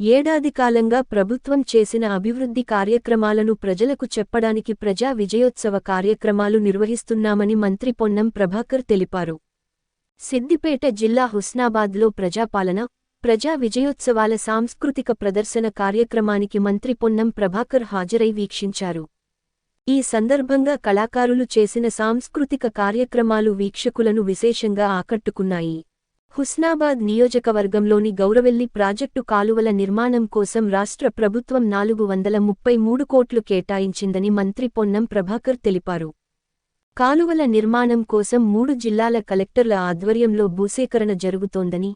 ఏడాది కాలంగా ప్రభుత్వం చేసిన అభివృద్ధి కార్యక్రమాలను ప్రజలకు చెప్పడానికి ప్రజా విజయోత్సవ కార్యక్రమాలు నిర్వహిస్తున్నామని మంత్రి పొన్నం ప్రభాకర్ తెలిపారు. సిద్దిపేట జిల్లా హుస్నాబాద్లో ప్రజాపాలన ప్రజా విజయోత్సవాల సాంస్కృతిక ప్రదర్శన కార్యక్రమానికి మంత్రి పొన్నం ప్రభాకర్ హాజరై వీక్షించారు. ఈ సందర్భంగా కళాకారులు చేసిన సాంస్కృతిక కార్యక్రమాలు వీక్షకులను విశేషంగా ఆకట్టుకున్నాయి. హుస్నాబాద్ నియోజకవర్గంలోని గౌరవెల్లి ప్రాజెక్టు కాలువల నిర్మాణం కోసం రాష్ట్ర ప్రభుత్వం నాలుగు వందల ముప్పై మూడు కోట్లు కేటాయించిందని మంత్రి పొన్నం ప్రభాకర్ తెలిపారు. కాలువల నిర్మాణం కోసం మూడు జిల్లాల కలెక్టర్ల ఆధ్వర్యంలో భూసేకరణ జరుగుతోందని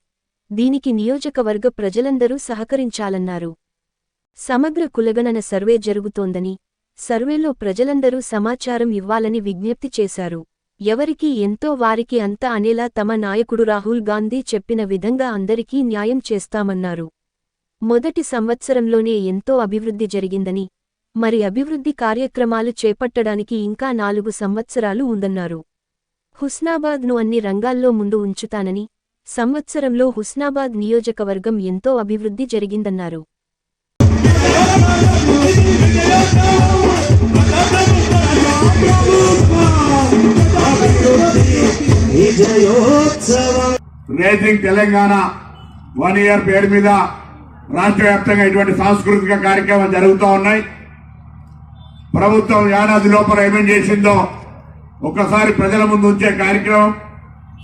దీనికి నియోజకవర్గ ప్రజలందరూ సహకరించాలన్నారు. సమగ్ర కులగణన సర్వే జరుగుతోందని సర్వేలో ప్రజలందరూ సమాచారం ఇవ్వాలని విజ్ఞప్తి చేశారు. ఎవరికి ఎంతో వారికి అంత అనేలా తమ నాయకుడు రాహుల్ గాంధీ చెప్పిన విధంగా అందరికీ న్యాయం చేస్తామన్నారు. మొదటి సంవత్సరంలోనే ఎంతో అభివృద్ధి జరిగిందని మరి అభివృద్ధి కార్యక్రమాలు చేపట్టడానికి ఇంకా నాలుగు సంవత్సరాలు ఉందన్నారు. హుస్నాబాద్ను అన్ని రంగాల్లో ముందు ఉంచుతానని సంవత్సరంలో హుస్నాబాద్ నియోజకవర్గం ఎంతో అభివృద్ధి జరిగిందన్నారు. తెలంగాణ వన్ ఇయర్ పేరు మీద రాష్ట్ర వ్యాప్తంగా ఇటువంటి సాంస్కృతిక కార్యక్రమాలు జరుగుతూ ఉన్నాయి. ప్రభుత్వం ఏడాది లోపల ఏమేం చేసిందో ఒకసారి ప్రజల ముందు ఉంచే కార్యక్రమం.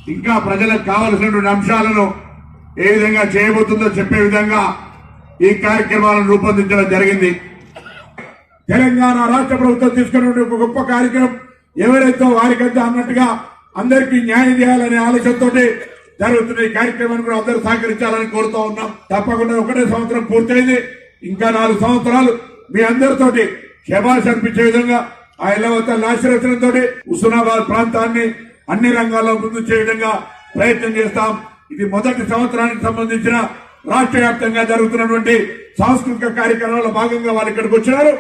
ఇంకా ప్రజలకు కావలసినటువంటి అంశాలను ఏ విధంగా చేయబోతుందో చెప్పే విధంగా ఈ కార్యక్రమాలను రూపొందించడం జరిగింది. తెలంగాణ రాష్ట్ర ప్రభుత్వం తీసుకున్నటువంటి ఒక గొప్ప కార్యక్రమం. ఎవరైతే వారికంతా అన్నట్టుగా అందరికీ న్యాయం చేయాలనే ఆలోచనతో జరుగుతున్న ఈ కార్యక్రమాన్ని కూడా అందరూ సహకరించాలని కోరుతూ ఉన్నాం. తప్పకుండా ఒకటే సంవత్సరం పూర్తయింది. ఇంకా నాలుగు సంవత్సరాలు మీ అందరితోటి శబాష్ అనిపించే విధంగా ఆ ఇళ్ళవత నాశరచనతో హుస్నాబాద్ ప్రాంతాన్ని అన్ని రంగాల్లో ముందుంచే విధంగా ప్రయత్నం చేస్తాం. ఇది మొదటి సంవత్సరానికి సంబంధించిన రాష్ట్ర వ్యాప్తంగా జరుగుతున్నటువంటి సాంస్కృతిక కార్యక్రమాల్లో భాగంగా వారు ఇక్కడికి వచ్చినారు.